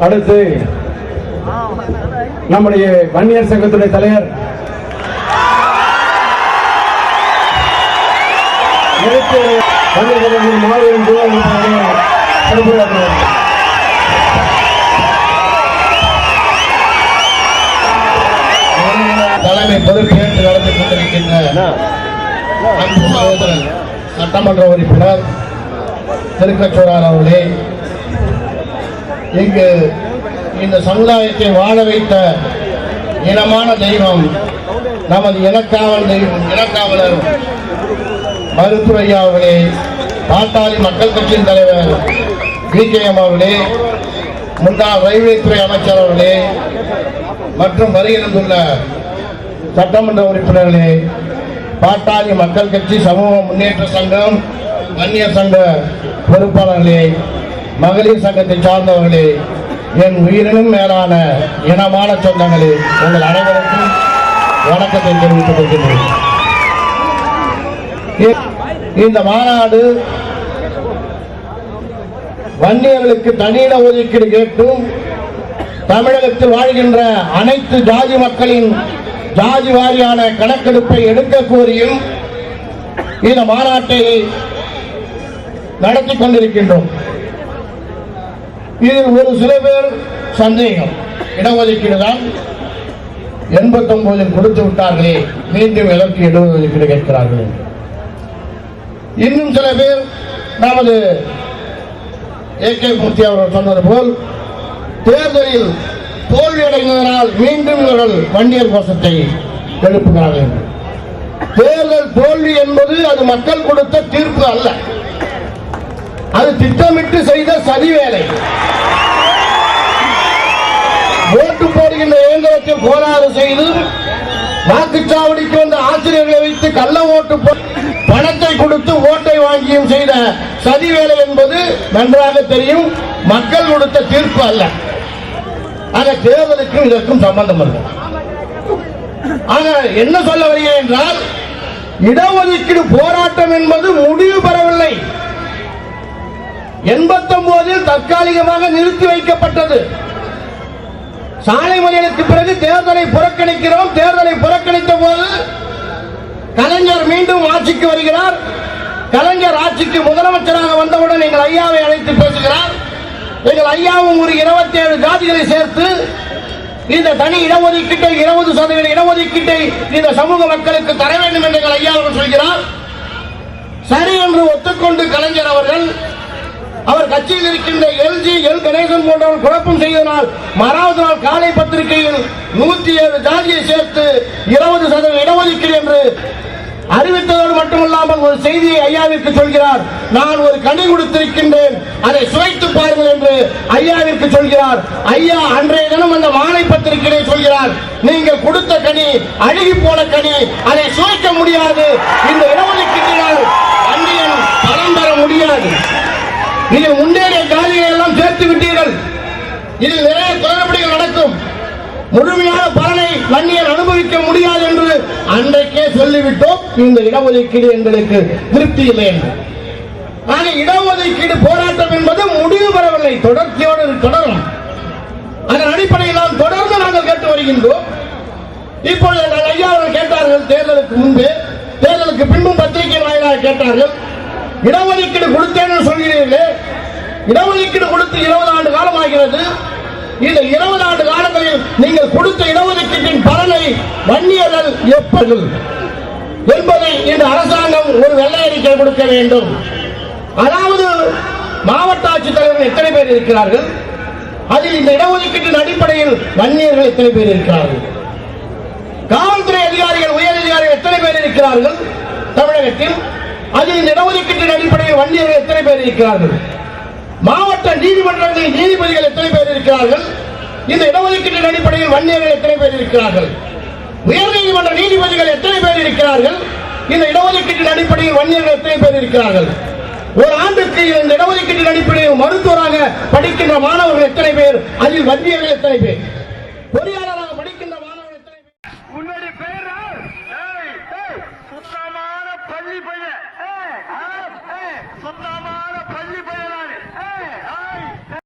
அடுத்து நம்முடைய வன்னியர் சங்கத்துடைய தலைவர் மாவீரன் சிறப்புரையாற்றுவார். தலைமை பொறுப்பேற்று நடந்து கொண்டிருக்கின்ற அன்பு சகோதரன் சட்டமன்ற உறுப்பினர் திருக்கச்சூரார் அவர்களே இங்கு இந்த சமுதாயத்தை வாழ வைத்த இனமான தெய்வம் நமது இனக்காவல் தெய்வம் இனக்காவலர் மருத்துவையா அவர்களே பாட்டாளி மக்கள் கட்சியின் தலைவர் வி. கே. எம். அவர்களே முன்னாள் ரயில்வே துறை அமைச்சர் அவர்களே மற்றும் வருகிறந்துள்ள சட்டமன்ற உறுப்பினர்களே பாட்டாளி மக்கள் கட்சி சமூக முன்னேற்ற சங்கம் வன்னியர் சங்க பொறுப்பாளர்களே மகளிர் சங்கத்தை சார்ந்தவர்களே என் உயிரினும் மேலான இனமான சொந்தங்களே உங்கள் அனைவருக்கும் வணக்கத்தை தெரிவித்துக் கொள்கின்றேன். இந்த மாநாடு வன்னியர்களுக்கு தனியிட ஒதுக்கீடு கேட்டும் தமிழகத்தில் வாழ்கின்ற அனைத்து ஜாதி மக்களின் ஜாதி வாரியான கணக்கெடுப்பை எடுக்க கோரியும் இந்த மாநாட்டை நடத்தி கொண்டிருக்கின்றோம். இதில் ஒரு சில பேர் சந்தேகம். இடஒதுக்கீடு தான் எண்பத்தி ஒன்பதில் கொடுத்து விட்டார்களே மீண்டும் எதற்கு இடஒதுக்கீடு கேட்கிறார்கள் இன்னும் சில பேர் நமது ஏ கே மூர்த்தி அவர்கள் சொன்னது போல் தேர்தலில் தோல்வியடைந்ததனால் மீண்டும் இவர்கள் வன்னியர் கோஷத்தை எழுப்புகிறார்கள் என்று. தேர்தல் தோல்வி என்பது அது மக்கள் கொடுத்த தீர்ப்பு அல்ல. அது திட்டமிட்டு செய்த சதி வேலை. ஓட்டு போடுகின்ற இயந்திரத்தில் கோளாறு செய்து வாக்குச்சாவடிக்கு வந்த ஆசிரியர்களை வைத்து கள்ள ஓட்டு பணத்தை கொடுத்து ஓட்டை வாங்கியும் செய்த சதி வேலை என்பது நன்றாக தெரியும். மக்கள் கொடுத்த தீர்ப்பு அல்ல. ஆக தேர்தலுக்கும் இதற்கும் சம்பந்தம் இல்லை ஆக என்ன சொல்ல வருகிறேன் என்றால் இடஒதுக்கீடு போராட்டம் என்பது முடிவு பெறவில்லை. எண்பத்தொன்பதில் தற்காலிகமாக நிறுத்தி வைக்கப்பட்டது. சாலை மறியலுக்கு பிறகு தேர்தலை புறக்கணிக்கிறோம். தேர்தலை புறக்கணித்த போது கலைஞர் மீண்டும் ஆட்சிக்கு வருகிறார். கலைஞர் ஆட்சிக்கு முதலமைச்சராக வந்தவுடன் எங்கள் ஐயாவை அழைத்து பேசுகிறார். எங்கள் ஐயாவும் ஒரு இருபத்தி ஏழு ஜாதிகளை சேர்த்து இந்த தனி இடஒதுக்கீட்டை இருபது சதவீத இடஒதுக்கீட்டை இந்த சமூக மக்களுக்கு தர வேண்டும் என்று எங்கள் ஐயா அவர்கள் சொல்கிறார். சரி என்று ஒத்துக்கொண்டு கலைஞர் அவர்கள் அவர் கட்சியில் இருக்கின்ற எல்ஜி எல் கணேசன் போன்றவர் குழப்பம் செய்தனால் மறாவது நாள் காலை பத்திரிகையில் நூத்தி ஏழு ஜாதியை சேர்த்து இருபது சதவீத இடஒதுக்கீடு என்று அறிவித்ததோடு மட்டுமல்லாமல் ஒரு செய்தியை ஐயாவிற்கு சொல்கிறார். நான் ஒரு கனி கொடுத்திருக்கின்றேன். அதை சுவைத்து பாருங்கள் என்று ஐயாவிற்கு சொல்கிறார். ஐயா அன்றைய தினம் அந்த மாலை பத்திரிகையை சொல்கிறார். நீங்கள் கொடுத்த கனி அழுகி போன கனி. அதை சுவைக்க முடியாது. இந்த இடஒதுக்கீட்டினால் அந்நியன் பலம் பெற முடியாது. இதில் முன்னேறிய ஜாதிகளை எல்லாம் சேர்த்து விட்டீர்கள். இதில் நிறைய குளறுபடிகள் நடக்கும். முழுமையான பலனை வன்னியர் அனுபவிக்க முடியாது என்று அன்றைக்கே சொல்லிவிட்டோம். இந்த இடஒதுக்கீடு எங்களுக்கு திருப்தி இல்லை என்று. ஆனால் இடஒதுக்கீடு போராட்டம் என்பது முடிவு பெறவில்லை தொடர்ச்சியோடு தொடரும். அதன் அடிப்படையில் நாம் தொடர்ந்து நாங்கள் கேட்டு வருகின்றோம். இப்பொழுது எங்கள் ஐயா அவர்கள் கேட்டார்கள் தேர்தலுக்கு முன்பு. தேர்தலுக்கு பின்பும் பத்திரிகை வாயிலாக கேட்டார்கள். இடஒதுக்கீடு கொடுத்தேன்னு சொல்கிறீர்களே. இடஒதுக்கீடு கொடுத்து இருபது ஆண்டு காலம் ஆகிறது. இந்த இருபது ஆண்டு காலங்களில் நீங்கள் கொடுத்த இடஒதுக்கீட்டின் பலனை வன்னியர்கள் எப்படி என்பதை இந்த அரசாங்கம் ஒரு வெள்ளை அறிக்கை கொடுக்க வேண்டும். அதாவது மாவட்ட ஆட்சித்தலைவர் எத்தனை பேர் இருக்கிறார்கள்? அதில் இந்த இடஒதுக்கீட்டின் அடிப்படையில் வன்னியர்கள் எத்தனை பேர் இருக்கிறார்கள்? காவல்துறை அதிகாரிகள் உயர் அதிகாரிகள் எத்தனை பேர் இருக்கிறார்கள்? தமிழகத்தில் அதில் இந்த இடஒதுக்கீட்டின் அடிப்படையில் வன்னியர்கள் எத்தனை பேர் இருக்கிறார்கள்? மாவட்ட நீதிமன்றங்களில் நீதிபதிகள் எத்தனை பேர் இருக்கிறார்கள்? இந்த இடஒதுக்கீட்டின் அடிப்படையில் வன்னியர்கள் எத்தனை பேர் இருக்கிறார்கள்? உயர்நீதிமன்ற நீதிபதிகள் எத்தனை பேர் இருக்கிறார்கள்? இந்த இடஒதுக்கீட்டின் அடிப்படையில் வன்னியர்கள் எத்தனை பேர் இருக்கிறார்கள்? ஒரு ஆண்டுக்கு இந்த இடஒதுக்கீட்டின் அடிப்படையில் மருத்துவராக படிக்கின்ற மாணவர்கள் எத்தனை பேர்? அதில் வன்னியர்கள் எத்தனை பேர்? பொறியாளர்